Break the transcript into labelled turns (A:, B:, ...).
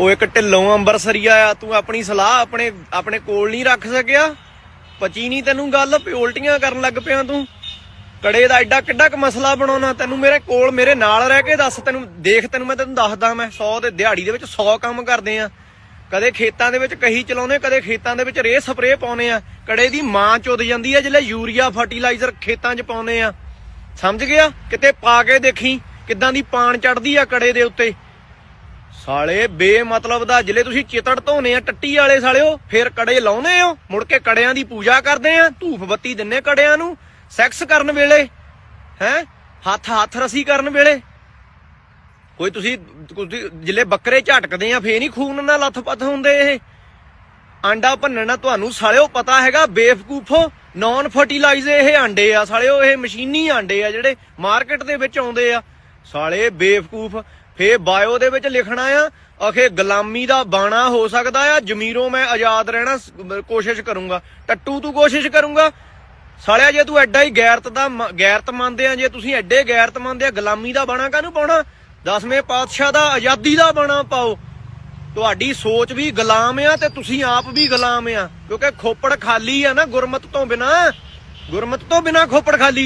A: ਉਹ ਇੱਕ ਢਿੱਲੋਂ ਅੰਬਰਸਰੀਆ ਆ ਤੂੰ ਆਪਣੀ ਸਲਾਹ ਆਪਣੇ ਆਪਣੇ ਕੋਲ ਨਹੀਂ ਰੱਖ ਸਕਿਆ। ਪਚੀ ਨਹੀਂ ਤੈਨੂੰ ਗੱਲ, ਵੀ ਕਰਨ ਲੱਗ ਪਿਆ ਤੂੰ। ਕੜੇ ਦਾ ਐਡਾ ਕਿੱਡਾ ਕੁ ਮਸਲਾ ਬਣਾਉਣਾ, ਤੈਨੂੰ ਮੇਰੇ ਕੋਲ, ਮੇਰੇ ਨਾਲ ਰਹਿ ਕੇ ਦੱਸ, ਤੈਨੂੰ ਦੇਖ, ਤੈਨੂੰ ਮੈਂ ਤੈਨੂੰ ਦੱਸਦਾ ਮੈਂ 100 ਦੇ ਦਿਹਾੜੀ ਦੇ ਵਿੱਚ 100 ਕੰਮ ਕਰਦੇ ਆ। ਕਦੇ ਖੇਤਾਂ ਦੇ ਵਿੱਚ ਕਹੀ ਚਲਾਉਂਦੇ, ਕਦੇ ਖੇਤਾਂ ਦੇ ਵਿੱਚ ਰੇਹ ਸਪਰੇ ਪਾਉਨੇ ਆ। ਕੜੇ ਦੀ ਮਾਂ ਚੁੱਦ ਜਾਂਦੀ ਆ ਜਿਹੜੇ ਯੂਰੀਆ ਫਰਟੀਲਾਈਜ਼ਰ ਖੇਤਾਂ 'ਚ ਪਾਉਨੇ ਆ। ਸਮਝ ਗਿਆ? ਕਿਤੇ ਪਾ ਕੇ ਦੇਖੀ, ਕਿੱਦਾਂ ਦੀ ਪਾਣ ਚੜਦੀ ਆ ਕੜੇ ਦੇ ਉੱਤੇ। ਸਾਲੇ, ਬੇਮਤਲਬ ਦਾ ਜਿਲੇ ਤੁਸੀਂ ਚਿਤੜ ਧੋਨੇ ਆ, ਟੱਟੀ ਵਾਲੇ ਸਾਲਿਓ, ਫਿਰ ਕੜੇ ਲਾਉਨੇ ਹੋ। ਮੁੜ ਕੇ ਕੜਿਆਂ ਦੀ ਪੂਜਾ ਕਰਦੇ ਆ, ਧੂਫ ਬੱਤੀ ਦਿੰਨੇ ਕੜਿਆਂ ਨੂੰ, ਸੈਕਸ ਕਰਨ ਵੇਲੇ, ਹੈ? ਹੱਥ ਹੱਥ ਰਸੀ ਕਰਨ ਵੇਲੇ। ਕੋਈ ਤੁਸੀਂ ਜਿਲੇ ਬੱਕਰੇ ਝਟਕਦੇ ਆ, ਫੇਰ ਨਹੀਂ ਖੂਨ ਨਾਲ ਲੱਥ-ਪੱਥ ਹੁੰਦੇ ਇਹ। ਆਂਡਾ ਭੰਨਣਾ ਤੁਹਾਨੂੰ ਸਾਲਿਓ ਪਤਾ ਹੈਗਾ, ਬੇਵਕੂਫੋ ਨਾਨ ਫਰਟੀਲਾਈਜ਼ ਇਹ ਆਂਡੇ ਆ। ਸਾਲਿਓ ਇਹ ਮਸ਼ੀਨੀ ਆਂਡੇ ਆ ਜਿਹੜੇ ਮਾਰਕੀਟ ਦੇ ਵਿੱਚ ਆਉਂਦੇ ਆ। ਸਾਲੇ, ਬੇਵਕੂਫ ਫੇ ਬਾਇਓ ਦੇ ਵਿੱਚ ਲਿਖਣਾ ਆ, ਅਖੇ ਗੁਲਾਮੀ ਦਾ ਬਾਣਾ ਹੋ ਸਕਦਾ ਆ, ਜ਼ਮੀਰੋਂ ਮੈਂ ਆਜ਼ਾਦ ਰਹਿਣਾ ਕੋਸ਼ਿਸ਼ ਕਰੂੰਗਾ। ਟੱਟੂ ਤੂੰ ਕੋਸ਼ਿਸ਼ ਕਰੂੰਗਾ? ਸਾਲਿਆ, ਜੇ ਤੂੰ ਐਡਾ ਹੀ ਗੈਰਤ ਦਾ ਗੈਰਤ ਮੰਨਦੇ ਆ, ਜੇ ਤੁਸੀਂ ਐਡੇ ਗੈਰਤ ਮੰਨਦੇ ਆ, ਗੁਲਾਮੀ ਦਾ ਬਾਣਾ ਕਾਹਨੂੰ ਪਾਉਣਾ? ਦਸਵੇਂ ਪਾਤਸ਼ਾਹ ਦਾ ਆਜ਼ਾਦੀ ਦਾ ਬਾਣਾ ਪਾਓ। ਤੁਹਾਡੀ ਸੋਚ ਵੀ ਗੁਲਾਮ ਆ ਤੇ ਤੁਸੀਂ ਆਪ ਵੀ ਗੁਲਾਮ ਆ। ਕਿਉਂਕਿ ਖੋਪੜ ਖਾਲੀ ਆ ਨਾ, ਗੁਰਮਤ ਤੋਂ ਬਿਨਾ। ਗੁਰਮਤ ਤੋਂ ਬਿਨਾ ਖੋਪੜ ਖਾਲੀ